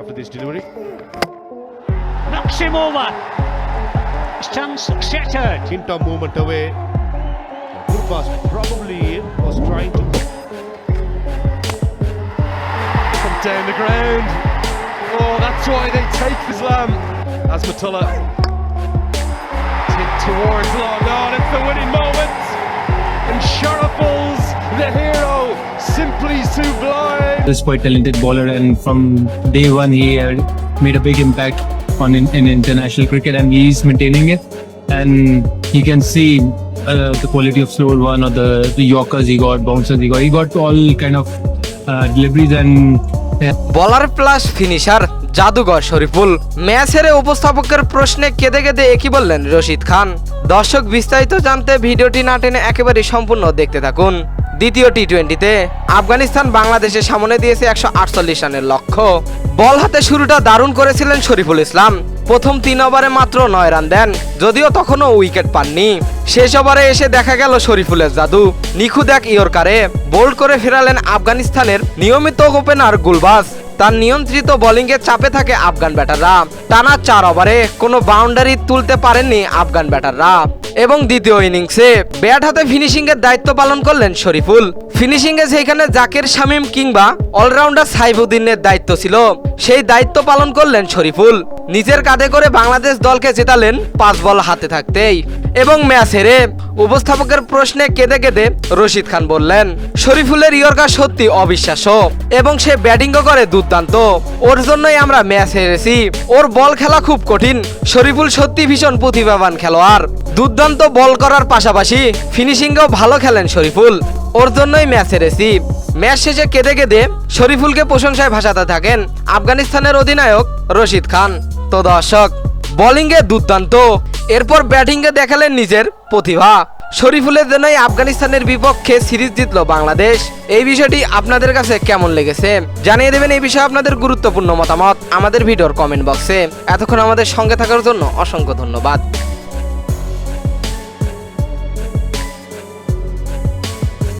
after this delivery. knocks him over. His chance shattered. Hint of movement away. Gurbas probably was trying to Come down the ground. Oh, that's why they take Islam. As Matullah tip towards long on. It's the winning moment. And Sharafals, the hero, simply sublime. He's quite talented bowler, and from day one he had made a big impact on in, in international cricket, and he's maintaining it. And you can see uh, the quality of slow one or the, the Yorkers he got, bouncers he got. He got all kind of uh, deliveries and. বলার plus finisher জাদুঘর Shariful match হেরে উপস্থাপকের প্রশ্নে কেঁদে কেঁদে একই বললেন রশিদ খান দর্শক বিস্তারিত জানতে ভিডিওটি না টেনে একেবারে সম্পূর্ণ দেখতে থাকুন দ্বিতীয় টি টোয়েন্টিতে আফগানিস্তান বাংলাদেশের সামনে দিয়েছে একশো আটচল্লিশ রানের লক্ষ্য। বল হাতে শুরুটা দারুণ করেছিলেন শরীফুল ইসলাম। প্রথম তিন ওভারে মাত্র নয় রান দেন, যদিও তখনও উইকেট পাননি। শেষ ওভারে এসে দেখা গেল শরীফুলের জাদু। নিখুঁত এক ইয়র্কারে বোল্ড করে ফেরালেন আফগানিস্তানের নিয়মিত ওপেনার গুলবাস তার নিয়ন্ত্রিত বোলিংয়ে চাপে থাকে আফগান ব্যাটাররা। টানা চার ওভারে কোনো বাউন্ডারি তুলতে পারেননি আফগান ব্যাটাররা। এবং দ্বিতীয় ইনিংসে ব্যাট হাতে ফিনিশিং এর দায়িত্ব পালন করলেন শরীফুল। ফিনিশিং এ যেখানে জাকের শামীম কিংবা অলরাউন্ডার সাইফুদ্দিনের দায়িত্ব ছিল। সেই দায়িত্ব পালন করলেন শরীফুল। নিজের কাঁধে করে বাংলাদেশ দলকে জেতালেন পাঁচ বল হাতে থাকতেই। এবং ম্যাচ হেরে উপস্থাপকের প্রশ্নে কেঁদে কেঁদে রশিদ খান বললেন, শরীফুলের ইয়র্কার সত্যি অবিশ্বাস্য এবং সে ব্যাটিংও করে দুর্দান্ত। ওর জন্যই আমরা ম্যাচ হেরেছি। ওর বল খেলা খুব কঠিন। শরীফুল সত্যি ভীষণ প্রতিভাবান খেলোয়াড়। দুর্দান্ত বল করার পাশাপাশি ফিনিশিংও ভালো খেলেন শরীফুল। ওর জন্যই ম্যাচ হেরেছি ম্যাচ শেষে কেঁদে কেঁদে শরীফুলকে প্রশংসায় ভাসাতে থাকেন আফগানিস্তানের অধিনায়ক রশিদ খান। তো দর্শক, বোলিংয়ে দুর্দান্ত। এরপর ব্যাটিংয়ে দেখালেন নিজের প্রতিভা। শরীফুলের জন্যই আফগানিস্তানের বিপক্ষে সিরিজ জিতল বাংলাদেশ। এই বিষয়টি আপনাদের কাছে কেমন লেগেছে? জানিয়ে দেবেন এই বিষয়ে আপনাদের গুরুত্বপূর্ণ মতামত আমাদের ভিডিওর কমেন্ট বক্সে। এতক্ষণ আমাদের সঙ্গে থাকার জন্য অসংখ্য ধন্যবাদ।